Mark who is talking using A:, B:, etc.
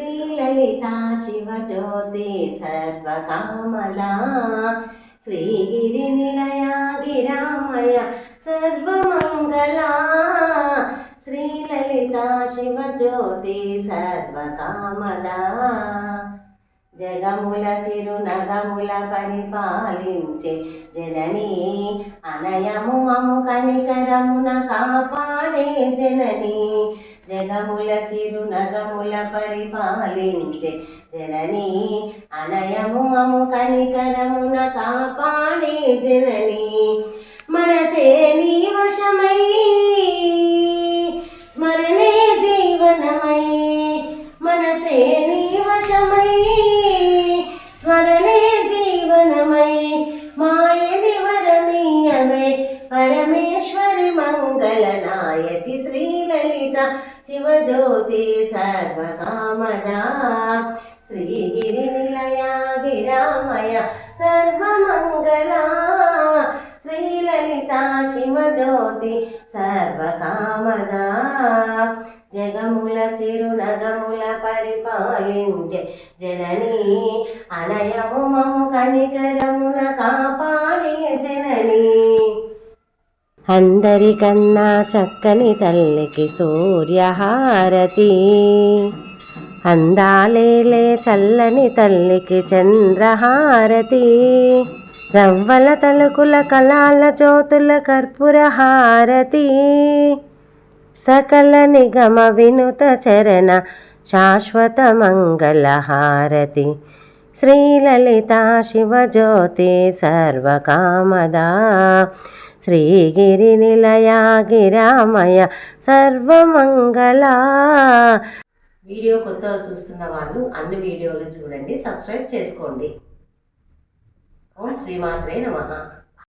A: శ్రీలలితా శివజ్యోతి సర్వకామలా. శ్రీగిరి నిలయ గిరామయ సర్వమంగళా. శ్రీలలితా శివజ్యోతి సర్వకామదా జగముల చిరునగముల పరిపాలించే జనని అనయము మము కనికరమున కాపాడే జనని. జగముల చిరునగముల పరిపాలించే జనని అనయము మము కనికరమున కాపాడే జనని. మనసే నీ వశమై స్మరణే జీవనమై. మనసే నీ వశమై స్మరణే జీవనమై. మాయని వరమీయమే పరమేశ్వరి మంగళనా. శివజ్యోతి సర్వకామదా. శ్రీగిరి నిలయ గిరామయ సర్వమంగళా. శ్రీలలిత శివజ్యోతి సర్వకామదా. జగముల చిరునగముల పరిపాలించే జననీ అనయము మము కనికరమున కాపా అందరికన్నా చక్కని తల్లికి సూర్యహారతి. అందాలేలే చల్లని తల్లికి చంద్రహారతి. రవ్వల తలుకుల కళాల జ్యోతుల కర్పూరహారతి సకల నిగమ వినుత చరణ శాశ్వత మంగళహారతి శ్రీలలిత శివజ్యోతి సర్వకామదా. శ్రీగిరి నిలయ గిరామయ సర్వమంగళ. వీడియో కొత్తగా చూస్తున్న వాళ్ళు అన్ని వీడియోలు చూడండి సబ్స్క్రైబ్ చేసుకోండి. ఓం శ్రీమాత్రే నమ.